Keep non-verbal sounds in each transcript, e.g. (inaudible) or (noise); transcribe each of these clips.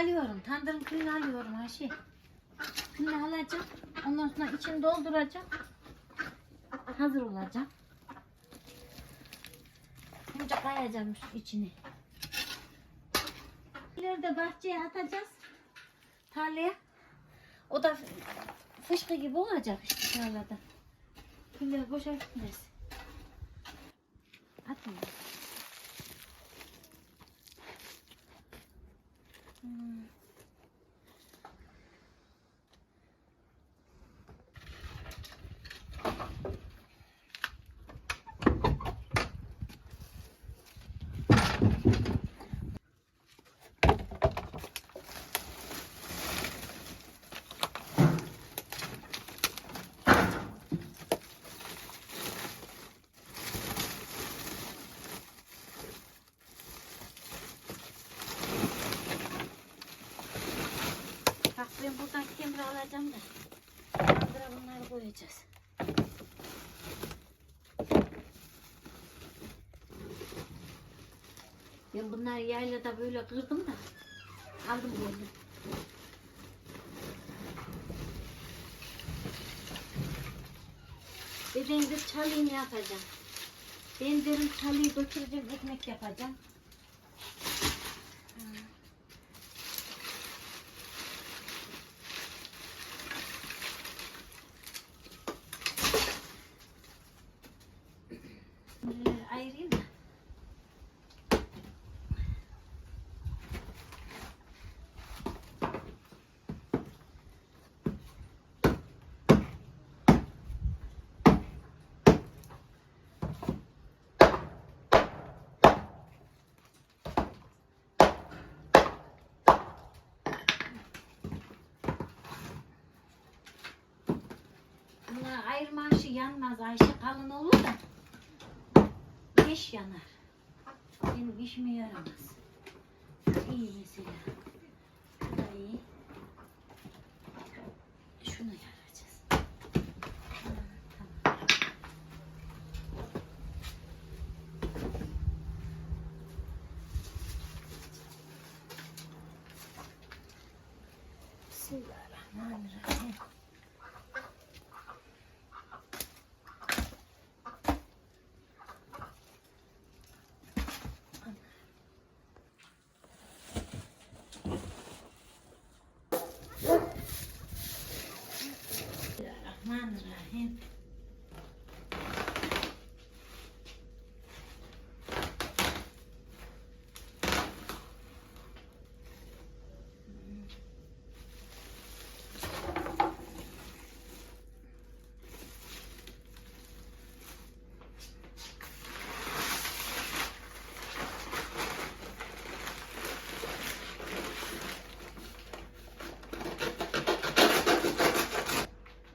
alıyorum. Tandırın külünü alıyorum Ayşe. Külünü alacağım. Ondan sonra içini dolduracağım. Hazır olacak. Önce kayacağım içini. İleride bahçeye atacağız. Tarlaya. O da fışkı gibi olacak işte tarlada. Külleri boşa gitmesin. Atın. 嗯。Alacağım da. Mandıra bunları koyacağız. Ben bunları yaylada böyle kırdım da. Aldım böyle. Bir ben bir çalıyım yapacağım. Ben derim çalıyı götüreceğim ekmek yapacağım. Bunları ayırayım da. İşi yanmaz Ayşe kalın olur da. Beş yanar. Benim işime yaramaz. İyi mesela. Bu da iyi. Şunu yarayacağız. Ha, Tamam. Bismillahirrahmanirrahim. Bismillahirrahmanirrahim.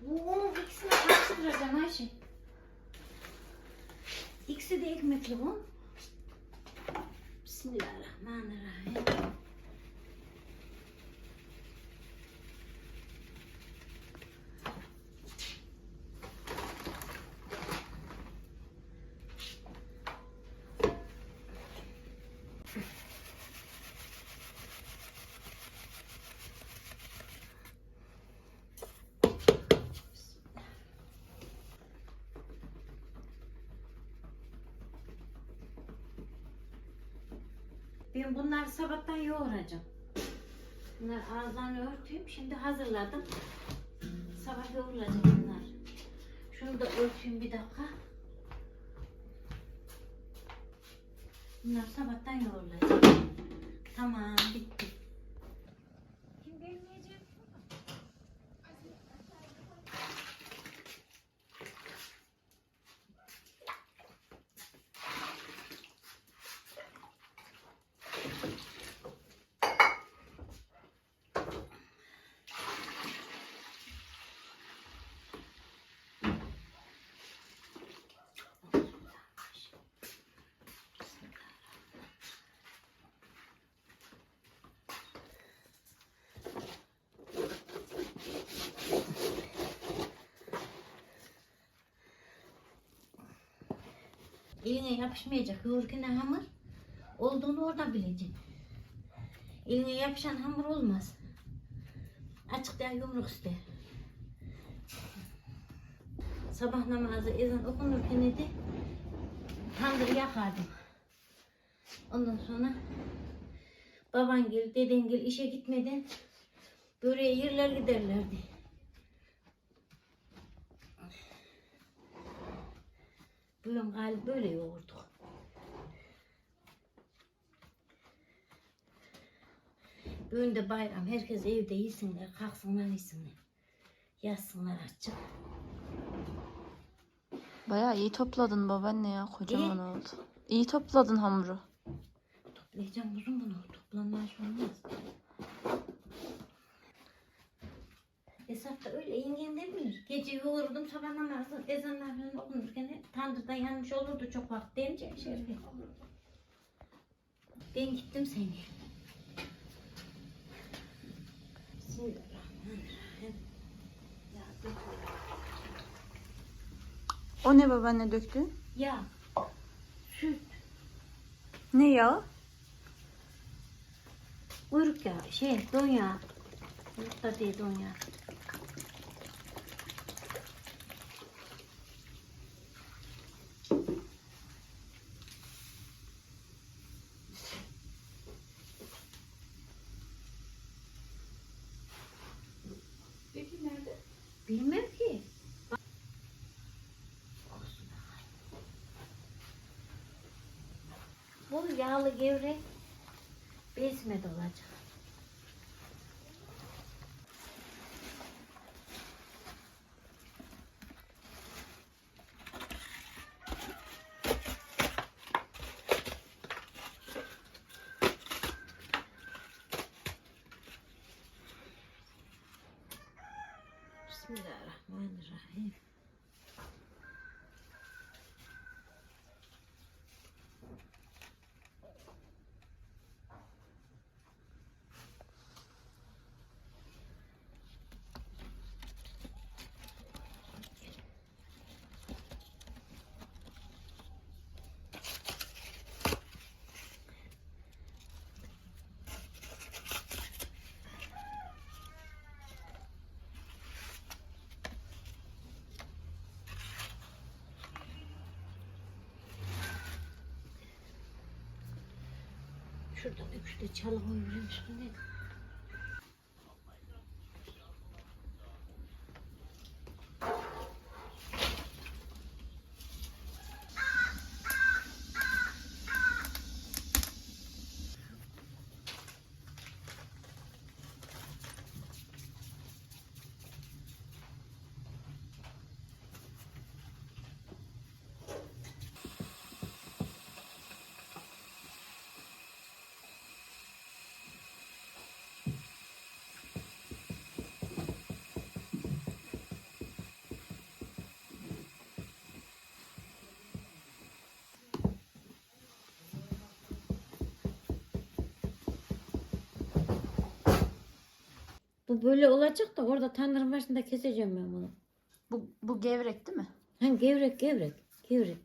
Bu onun ikisini karıştıracağım Ayşe. İkisi de ekmekli bu. Bismillahirrahmanirrahim. Ben bunları sabahtan yoğuracağım. Bunlar ağızlarını örteyim. Şimdi hazırladım. Sabah yoğurulacak bunlar. Şunu da örteyim bir dakika. Bunlar sabahtan yoğurulacak. Tamam bitti. Eline yapışmayacak. Yoğurken hamur olduğunu oradan bileceksin. Eline yapışan hamur olmaz. Açıkta yumruk ister. Sabah namazı ezan okunurken de tandır yakardım. Ondan sonra babangil, dedengil işe gitmeden böreğe yerler giderlerdi. Bugün galiba böyle yoğurduk. Bugün de bayram. Herkes evde yesinler, kalksınlar yesinler. Yatsınlar açık. Bayağı iyi topladın babaanne ya kocaman oldu. İyi topladın hamuru. Toplayacağım uzun bunu. Toplanmaz olmaz. Esat da öyle yengem de bilir. Gece yoğurdum sabah namazı ezanlar falan okunurken tandırda yanmış olurdu çok vakit deyince şerbi. Ben gittim seni. Bismillahirrahmanirrahim. O ne babaanne döktün? Ya süt, Ne ya? kuyruk yağı, şey don yağı. Da değil don yağı. Peki nerede? Bilmem ki. Bu yağlı gevrek bezmet olacak. Bismillahirrahmanirrahim. Şuradan üçte çalı koyuyorum şimdi. Bu böyle olacak da orada tandırın başında keseceğim ben bunu. Bu, bu gevrek değil mi? Ha gevrek gevrek. Gevrek.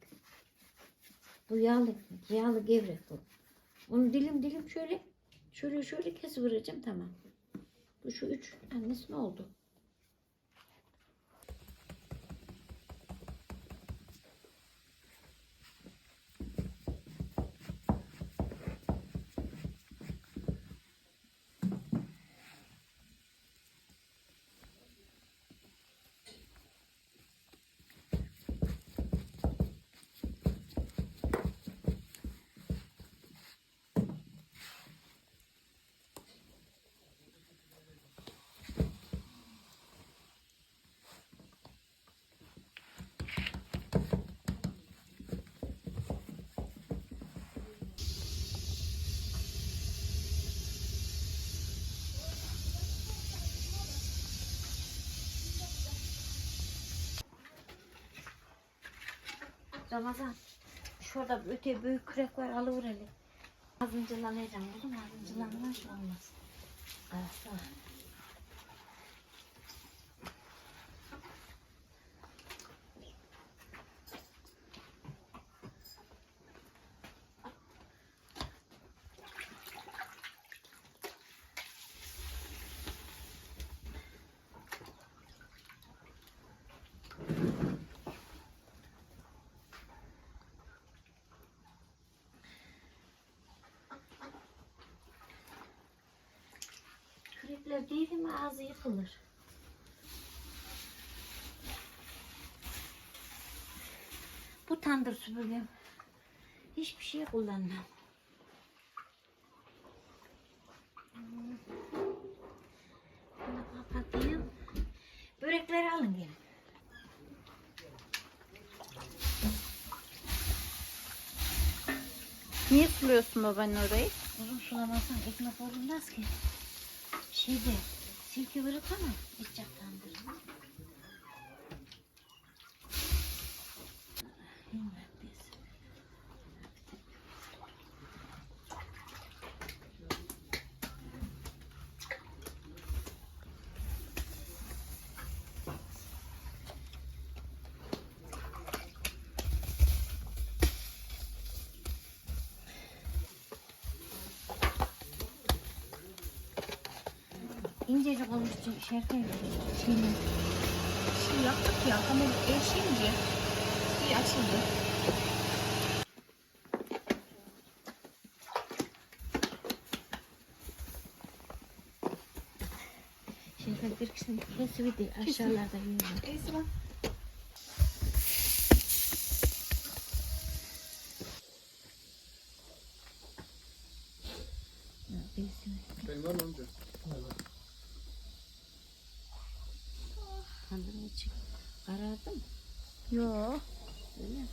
Bu yağlı, yağlı gevrek bu. Onu dilim dilim şöyle şöyle şöyle kesivereceğim tamam. Bu şu üç annesi ne oldu? Ramazan. Şurada öte büyük kürek var alıver hele. Azıncılanacağım oğlum azıncılanmaz olmaz. Evet, evet. Börekler değil mi ağzı yıkılır. Bu tandır süpürgem. Hiçbir şey kullanmam. Bunu kapatayım. Börekleri alın gelin. Niye suluyorsun babaanne orayı? Uzun sulamazsan ekmek olmaz ki. Şeyde silke vırık ama içecek İncecik olmuş şerkeyle. Şeyle. Şey yaptık ya hamur erişince bir açıldı. Şerkel bir kısmı kesivdi aşağılarda yiyorlar. Neyse bak. Ha, birisini. Benim var mı amca? Kandırın içi. Karardı mı? Yo. Öyle mi?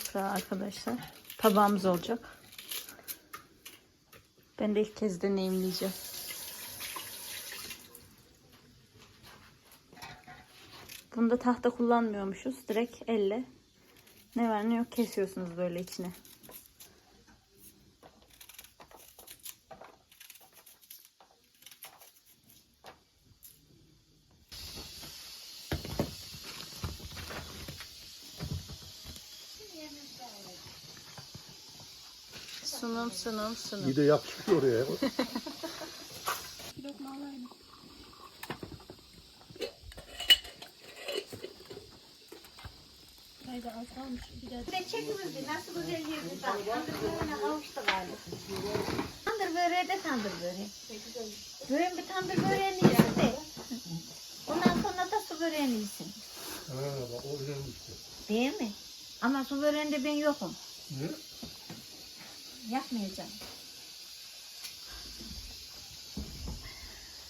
Yaprağı arkadaşlar. Tabağımız olacak. Ben de ilk kez deneyimleyeceğim. Bunda tahta kullanmıyormuşuz. Direkt elle ne var ne yok kesiyorsunuz böyle içine. Sunum sunum. İyi de yapışmış oraya. (laughs) Bir de Bir de çekimizdi. Nasıl güzel yedi. Bak tandır böreğine kavuştu galiba. Tandır böreği de tandır böreği. Böreğin bir tandır böreğini yesin de. Ondan sonra da su böreğini yesin. ha bak o güzelmişti. Değil mi? Ama su böreğinde ben yokum. Ne? Yapmayacağım.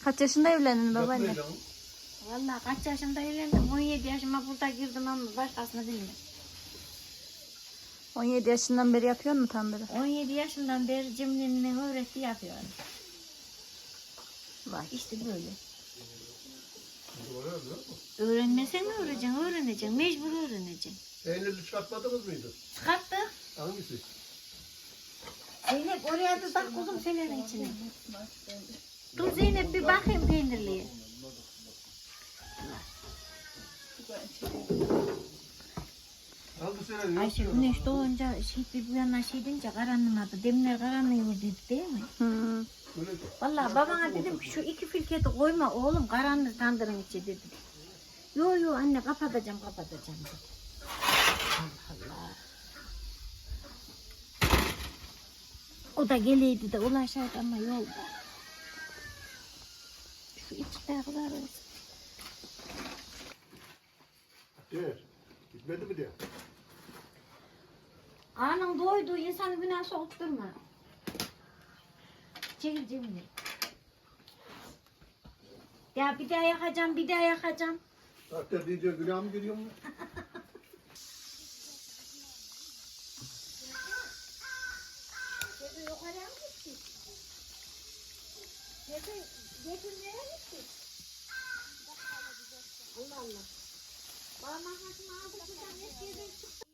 Kaç yaşında evlendin babaanne? Yapmayacağım. Vallahi kaç yaşında evlendim? 17 yaşıma burada girdim ama başkasını bilmiyorum. 17 yaşından beri yapıyor mu tandırı? 17 yaşından beri Cemil'in öğrettiği yapıyorum. Bak işte böyle. Öğrenmesen mi öğreneceksin? Öğreneceksin. Mecbur öğreneceksin. Peynirli çıkartmadınız mıydı? Çıkarttık. Hangisi? Zeynep oraya da bak kuzum senin içine. Dur Zeynep bir bakayım yok. Ayşe güneş doğunca şey bir bu yana şey deyince karanlımadı. Demler karanlıyor dedi değil mi? De. Vallahi babana dedim ki şu iki filketi koyma oğlum karanlık tandırın içi dedim. Yo yo anne kapatacağım kapatacağım dedi. Allah Allah. O da geleydi de ulaşaydı ama yolda. Şu iki taraflar Diğer. Gitmedi mi diye? Anın doydu insanı günah sokturma. Çekil cebine. Ya bir daha yakacağım bir daha yakacağım. Zaten diyeceğim günah mı giriyor mu? (laughs) Allah Allah. Parmak aldık buradan hep yerden çıktı.